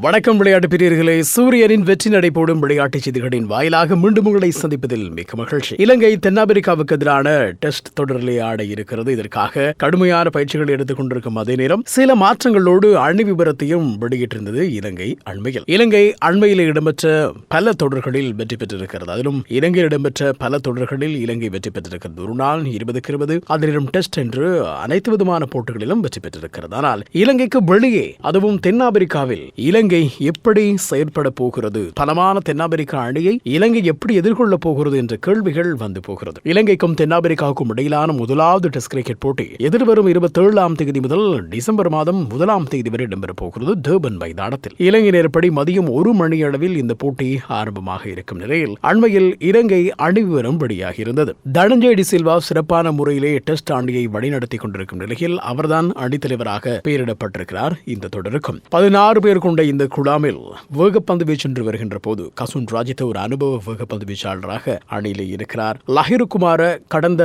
வணக்கம் விளையாட்டு பிரியர்களே. சூரியனின் வெற்றி நடை போடும் விளையாட்டுச் செய்திகளின் வாயிலாக மீண்டும் உங்களை சந்திப்பதில் மிக்க மகிழ்ச்சி. இலங்கை தென்னாப்பிரிக்காவுக்கு எதிரான டெஸ்ட் தொடரிலே ஆட இருக்கிறது. இதற்காக கடுமையான பயிற்சிகள் எடுத்துக் கொண்டிருக்கும் அதே நேரம் சில மாற்றங்களோடு அணி விபரத்தையும் வெளியிட்டிருந்தது இலங்கை அண்மையில். இலங்கை அண்மையில் இடம்பெற்ற பல தொடர்களில் வெற்றி பெற்றிருக்கிறது. அதிலும் இலங்கையில் இடம்பெற்ற பல தொடர்களில் இலங்கை வெற்றி பெற்றிருக்கிறது. ஒரு நாள் இருபதுக்கு இருபது அதிலும் டெஸ்ட் என்று அனைத்து விதமான போட்டிகளிலும் வெற்றி பெற்றிருக்கிறது. ஆனால் இலங்கைக்கு வெளியே அதுவும் தென்னாப்பிரிக்காவில் இலங்கை இலங்கை எப்படி செயற்பட போகிறது? பலமான தென்னாப்பிரிக்க அணியை இலங்கை எப்படி எதிர்கொள்ள போகிறது என்ற கேள்விகள் வந்து போகிறது. இலங்கைக்கும் தென்னாப்பிரிக்காவுக்கும் இடையிலான முதலாவது டெஸ்ட் கிரிக்கெட் போட்டி எதிர்வரும் இருபத்தி ஏழாம் தேதி முதல் டிசம்பர் மாதம் முதலாம் தேதி வரை இடம்பெறப் போகிறது டர்பன் மைதானத்தில். இலங்கை நேரப்படி மதியம் ஒரு மணி அளவில் இந்த போட்டி ஆரம்பமாக இருக்கும் நிலையில் அண்மையில் இலங்கை அணி விவரம் வெளியாகி இருந்தது. தனஞ்சய டி சில்வா சிறப்பான முறையிலே டெஸ்ட் அணியை வழிநடத்தி கொண்டிருக்கும் நிலையில் அவர்தான் அணித்தலைவராக பெயரிடப்பட்டிருக்கிறார். இந்த தொடருக்கும் பதினாறு பேர் கொண்ட இந்த குழாமில் வேகப்பந்து வீச்சென்று வருகின்ற போது கசுன் ராஜித்த ஒரு அனுபவ வேகப்பந்து வீச்சாளராக அணியில் இருக்கிறார். லஹிருக்குமார கடந்த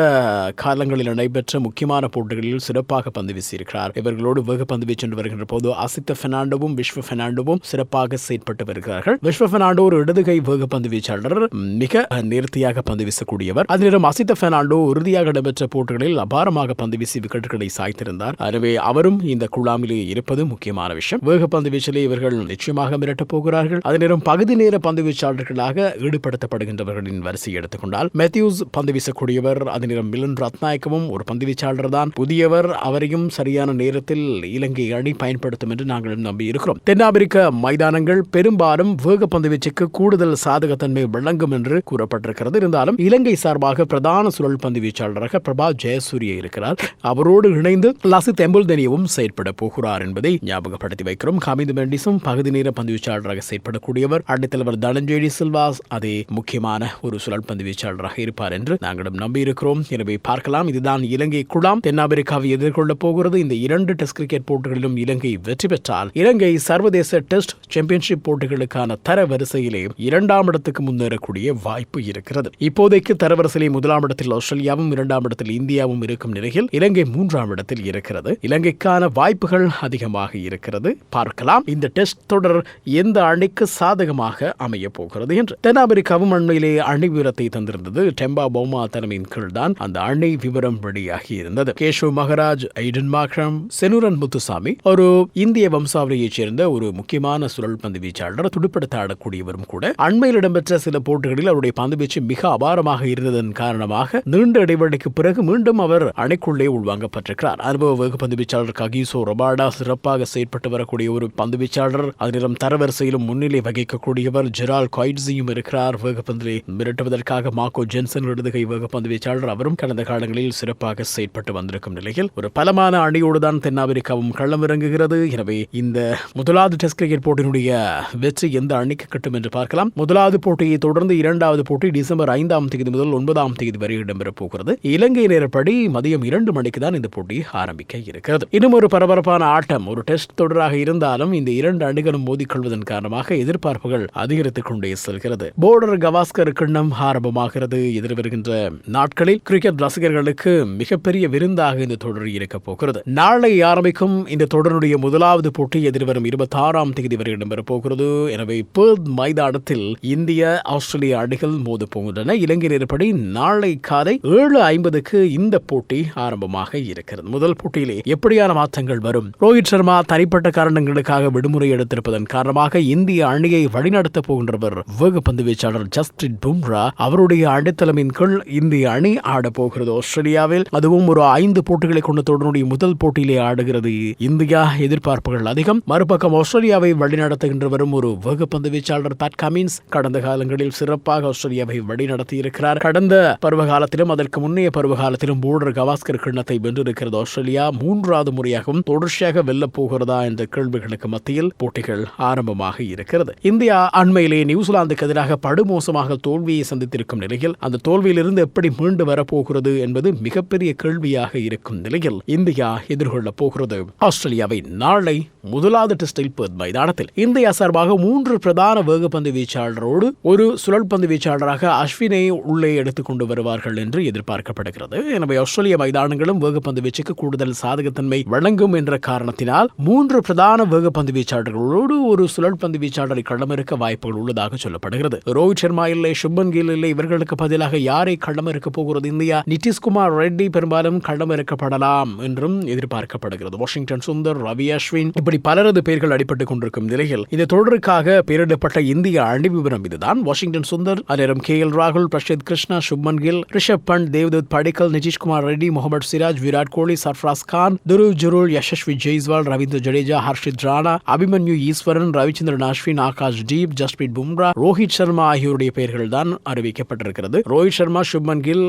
காலங்களில் நடைபெற்ற முக்கியமான போட்டிகளில் சிறப்பாக பந்து வீசியிருக்கிறார். இவர்களோடு வேகப்பந்து வீச்சென்று வருகின்ற போது அசித்த பெர்னாண்டோவும் விஸ்வ பெர்னாண்டோவும் சிறப்பாக செயற்பட்டு வருகிறார்கள். விஸ்வ பெர்னாண்டோ ஒரு இடதுகை வேகப்பந்து வீச்சாளர் மிக நேர்த்தியாக பந்து வீசக்கூடியவர். அதே நேரம் அசித்த பெர்னாண்டோ உறுதியாக நடைபெற்ற போட்டிகளில் அபாரமாக பந்து வீசி விக்கெட்டுகளை சாய்த்திருந்தார். எனவே அவரும் இந்த குழாமிலே இருப்பது முக்கியமான விஷயம். வேகப்பந்து வீச்சிலே இவர்கள் நிச்சயமாக மிரட்டப் போகிறார்கள். அதே நேரம் பகுதி நேர பந்து வீச்சாளர்களாக ஈடுபடுத்தப்படுகின்றவர்களின் வரிசையை எடுத்துக்கொண்டால் மேத்யூஸ் பந்து வீசக்கூடியவர் அதே நேரம் மிலன் ரத்நாயக்கவும் ஒரு பந்து வீச்சாளர் தான் புதியவர் அவரையும் சரியான நேரத்தில் இலங்கை அணி பயன்படுத்தும் என்று நாங்கள் நம்பி இருக்கிறோம் தென்னாப்பிரிக்க மைதானங்கள் பெரும்பாலும் வேக பந்து வீச்சுக்கு கூடுதல் சாதகத்தன்மை வழங்கும் என்று கூறப்பட்டிருக்கிறது. இருந்தாலும் இலங்கை சார்பாக பிரதான சுழல் பந்து வீச்சாளராக பிரபா ஜெயசூரிய இருக்கிறார். அவரோடு இணைந்து லசித் எம்புல்தனியவும் செயற்பட போகிறார் என்பதை ஞாபகப்படுத்தி வைக்கிறோம். ஹமீது மெண்டிஸும் பகுதி நேர பந்து வீச்சாளராக செயற்படக்கூடியவர் அடித்தலைவர் தனஞ்சேடி சில்வாஸ் அதே முக்கியமான ஒரு சுழல் பந்து வீச்சாளராக இருப்பார் என்று நாங்களும் நம்பியிருக்கிறோம். எனவே பார்க்கலாம். இதுதான் இலங்கை குழாம் தென்னாப்பிரிக்காவை எதிர்கொள்ளப் போகிறது. இந்த இரண்டு டெஸ்ட் கிரிக்கெட் போட்டிகளிலும் இலங்கை வெற்றி பெற்றால் இலங்கை சர்வதேச டெஸ்ட் சாம்பியன்ஷிப் போட்டிகளுக்கான தர வரிசையிலே இரண்டாம் இடத்துக்கு முன்னேறக்கூடிய வாய்ப்பு இருக்கிறது. இப்போதைக்கு தரவரிசையிலே முதலாம் இடத்தில் ஆஸ்திரேலியாவும் இரண்டாம் இடத்தில் இந்தியாவும் இருக்கும் நிலையில் இலங்கை மூன்றாம் இடத்தில் இருக்கிறது. இலங்கைக்கான வாய்ப்புகள் அதிகமாக இருக்கிறது. பார்க்கலாம். இந்த டெஸ்ட் தொடர் எந்த அணிக்கு சாதகமாக அமையப் போகிறது என்று. தென்னாப்பிரிக்காவும் அண்மையிலே அணி விவரத்தை தந்திருந்தது டெம்பா பௌமா தலைமையின் கீழ் தான் அந்த அணி விவரம் வெளியாகி இருந்தது. கேஷவ் மகராஜ் ஐடன் மாக்ரம் செனுரன் முத்துசாமி ஒரு இந்திய வம்சாவளியைச் சேர்ந்த ஒரு முக்கியமான சுழல் பந்து வீச்சாளர் துடுப்படுத்த ஆடக்கூடியவரும் கூட. அண்மையில் இடம்பெற்ற சில போட்டிகளில் அவருடைய பந்து வீச்சு மிக அபாரமாக இருந்ததன் காரணமாக நீண்ட இடைவெளிக்கு பிறகு மீண்டும் அவர் அணைக்குள்ளே உள்வாங்கப்பட்டிருக்கிறார். அனுபவ வேக பந்து வீச்சாளர் ககிசோ ரொபாடா சிறப்பாக செயற்பட்டு வரக்கூடிய ஒரு பந்து வீச்சாளர். அதனிடம் தரவரிசையிலும் முன்னிலை வகிக்கக்கூடியவர் ஜெரால் காய்ட்ஸியும் இருக்கிறார். வேகப்பந்திலே மிரட்டுவதற்காக மாக்கோ ஜென்சன் இடதுகை வேகப்பந்து வீச்சாளர் அவரும் கடந்த காலங்களில் சிறப்பாக செயற்பட்டு வந்திருக்கும் நிலையில் ஒரு பலமான அணியோடுதான் தென்னாப்பிரிக்காவும் களம் இறங்குகிறது எனவே இந்த முதலாவது டெஸ்ட் கிரிக்கெட் போட்டியினுடைய வெற்றி எந்த அணிக்கு கிட்டும் என்று பார்க்கலாம். முதலாவது போட்டியை தொடர்ந்து இரண்டாவது போட்டி டிசம்பர் ஐந்தாம் தேதி முதல் ஒன்பதாம் தேதி வரை இடம்பெறப் போகிறது. இலங்கை நேரப்படி மதியம் இரண்டு மணிக்கு தான் இந்த போட்டி ஆரம்பிக்க இருக்கிறது. இன்னும் ஒரு பரபரப்பான ஆட்டம். ஒரு டெஸ்ட் தொடராக இருந்தாலும் இந்த இரண்டு அணி அணிகளும் மோதிக்கொள்வதன் காரணமாக எதிர்பார்ப்புகள் அதிகரித்துக் கொண்டே செல்கிறது. போர்டர் கவாஸ்கர் கிண்ணம் ஆரம்பமாகிறது. எதிர்வருகின்ற நாட்களில் கிரிக்கெட் ரசிகர்களுக்கு மிகப்பெரிய விருந்தாக இந்த தொடர் இருக்கப் போகிறது. நாளை ஆரம்பிக்கும் இந்த தொடருடைய முதலாவது போட்டி எதிர்வரும் இருபத்தி ஆறாம் தேதி வரை இடம்பெறப் போகிறது எனவே பேர்த் மைதானத்தில் இந்திய ஆஸ்திரேலிய அணிகள் மோத போகின்றன. இலங்கை நேரப்படி நாளை காலை ஏழு ஐம்பதுக்கு இந்த போட்டி ஆரம்பமாக இருக்கிறது. முதல் போட்டியிலே எப்படியான மாற்றங்கள் வரும்? ரோஹித் சர்மா தனிப்பட்ட காரணங்களுக்காக விடுமுறை எடுத்து வைத்திருப்பதன் காரணமாக இந்திய அணியை வழிநடத்தப் போகின்றவர் வேகப்பந்து வீச்சாளர் ஜஸ்டின் பும்ரா அவருடைய அடித்தளமின் கீழ் இந்திய அணி ஆடப்போகிறது ஆஸ்திரேலியாவில் அதுவும் ஒரு ஐந்து போட்டிகளை கொண்ட தொடருடைய முதல் போட்டியிலே ஆடுகிறது. இந்தியா எதிர்பார்ப்புகள் அதிகம். மறுபக்கம் ஆஸ்திரேலியாவை வழிநடத்துகின்றவரும் ஒரு வேக பந்து வீச்சாளர் பேட் கமின்ஸ். கடந்த காலங்களில் சிறப்பாக ஆஸ்திரேலியாவை வழிநடத்தி இருக்கிறார் கடந்த பருவகாலத்திலும் அதற்கு முன்னைய பருவகாலத்திலும் போர்டர் கவாஸ்கர் கிண்ணத்தை வென்றிருக்கிறது. ஆஸ்திரேலியா மூன்றாவது முறையாகவும் தொடர்ச்சியாக வெல்லப் போகிறதா என்ற கேள்விகளுக்கு மத்தியில் போட்டி போட்டிகள் ஆரம்பமாக இருக்கிறது. இந்தியா அண்மையிலே நியூசிலாந்துக்கு எதிராக படுமோசமாக தோல்வியை சந்தித்திருக்கும் நிலையில் அந்த தோல்வியிலிருந்து எப்படி மீண்டு வரப்போகிறது என்பது மிகப்பெரிய கேள்வியாக இருக்கும் நிலையில் இந்தியா எதிர்கொள்ளப் போகிறது. ஆஸ்திரேலியாவை நாளை முதலாவது டெஸ்டில் பெர்த் மைதானத்தில். இந்தியா சார்பாக மூன்று பிரதான வேகப்பந்து வீச்சாளரோடு ஒரு சுழற்பந்து வீச்சாளராக அஸ்வினை உள்ளே எடுத்துக் கொண்டு வருவார்கள் என்று எதிர்பார்க்கப்படுகிறது. எனவே ஆஸ்திரேலிய மைதானங்களும் வேகப்பந்து வீச்சுக்கு கூடுதல் சாதகத்தன்மை வழங்கும் என்ற காரணத்தினால் மூன்று பிரதான வேகப்பந்து வீச்சாளர்கள் வீச்சாளர்களோடு ஒரு சுழற்பந்து வீச்சாளரை களமிறக்க வாய்ப்புகள் உள்ளதாக சொல்லப்படுகிறது. ரோஹித் சர்மா இல்லை சுப்மன் கில் இல்லை இவர்களுக்கு பதிலாக யாரை களமிறக்க போகிறது? இந்தியா நிதிஷ்குமார் ரெட்டி பெரும்பாலும் களமிறக்கப்படலாம் என்றும் எதிர்பார்க்கப்படுகிறது. வாஷிங்டன் சுந்தர் ரவி அஸ்வின் இப்படி பலரது பெயர்கள் அடிபட்டுக் கொண்டிருக்கும் நிலையில் இந்த தொடருக்காக பெயரிடப்பட்ட இந்திய அணி விவரம் இதுதான். வாஷிங்டன் சுந்தர் அந்நேரம் கே எல் ராகுல் பிரஷித் கிருஷ்ணா சுப்மன் கில் ரிஷப் பண்ட் தேவ்தத் படிக்கல் நிதிஷ்குமார் ரெட்டி முகமது சிராஜ் விராட் கோலி சர்ஃப்ராஸ் கான் துருவ் ஜுருல் யசஸ்வி ஜெய்ஸ்வால் ரவீந்திர ஜடேஜா ஹர்ஷித் ராணா அபிமன்யு அபிமன்யு ஈஸ்வரன் ரவிச்சந்திரன் அஸ்வின் ஆகாஷ் டீப் ஜஸ்பிரீத் பும்ரா ரோஹித் சர்மா ஆகியோருடைய பெயர்கள் தான் அறிவிக்கப்பட்டிருக்கிறது. ரோஹித் சர்மா சுப்மன் கில்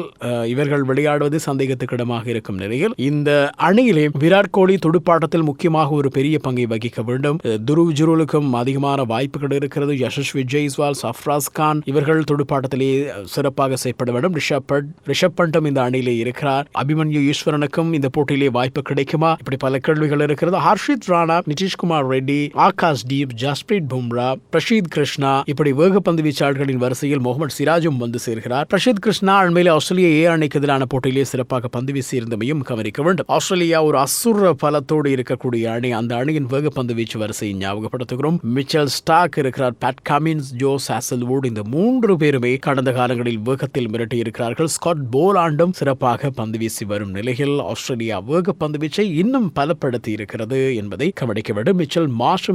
இவர்கள் விளையாடுவது சந்தேகத்துக்கிடமாக இருக்கும் நிலையில் இந்த அணியிலே விராட் கோலி துடுப்பாட்டத்தில் முக்கியமாக ஒரு பெரிய பங்கை வகிக்க வேண்டும். துருவ் ஜுருலுக்கும் அதிகமான வாய்ப்புகள் இருக்கிறது. யசஸ்வி ஜெய்ஸ்வால் சஃப்ராஸ் கான் இவர்கள் துடுப்பாட்டத்திலே சிறப்பாக செயல்பட வேண்டும். ரிஷப் பட் ரிஷப் பண்ட்டும் இந்த அணியிலே இருக்கிறார். அபிமன்யு ஈஸ்வரனுக்கும் இந்த போட்டியிலே வாய்ப்பு கிடைக்குமா? இப்படி பல கேள்விகள் இருக்கிறது. ஹர்ஷித் ராணா நிதிஷ்குமார் ரெட்டி ஆகாஷ் தீப் ஜஸ்பிரீத் பும்ரா பிரஷீத் கிருஷ்ணா இப்படி வேகப்பந்து வீச்சாளர்களின் வரிசையில் முகமது சிராஜும் வந்து சேர்கிறார். பிரஷீத் கிருஷ்ணா அண்மையில் ஆஸ்திரேலிய ஏ அணிக்கு எதிரான போட்டியிலே சிறப்பாக பந்து வீசியிருந்தமையும் கவனிக்க வேண்டும். ஆஸ்திரேலியா ஒரு அசுர பலத்தோடு இருக்கக்கூடிய அணி. அந்த அணியின் வேகப்பந்து வீச்சு வரிசையை ஞாபகப்படுத்துகிறோம். மிச்சல் ஸ்டாக் இருக்கிறார். பேட் கமின்ஸ் ஜோ சாசல்வுட் இந்த மூன்று பேருமே கடந்த காலங்களில் வேகத்தில் மிரட்டி இருக்கிறார்கள். ஸ்காட் போலாண்டும் சிறப்பாக பந்து வீசி வரும் நிலையில் ஆஸ்திரேலியா வேக பந்து வீச்சை இன்னும் பலப்படுத்தி இருக்கிறது என்பதை கவனிக்க வேண்டும். மிச்சல்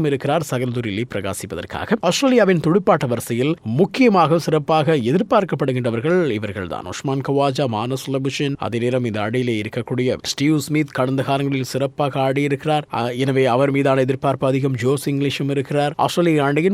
இருக்கிறார். சகல்துரிலி பிரகாசிப்பதற்காக. ஆஸ்திரேலியாவின் துடுப்பாட்ட வரிசையில் முக்கியமாக சிறப்பாக எதிர்பார்க்கப்படுகின்றவர்கள் இவர்கள் தான் உஸ்மான் கவாஜா மானஸ் லபுஷன் அதே நேரம் இந்த அணியிலே இருக்கக்கூடிய ஸ்டீவ் ஸ்மித் கடந்த காலங்களில் சிறப்பாக ஆடியிருக்கிறார். எனவே அவர் மீதான எதிர்பார்ப்பு அதிகம். ஜோஸ் இங்கிலீஷும் இருக்கிறார். ஆஸ்திரேலிய ஆண்டையின்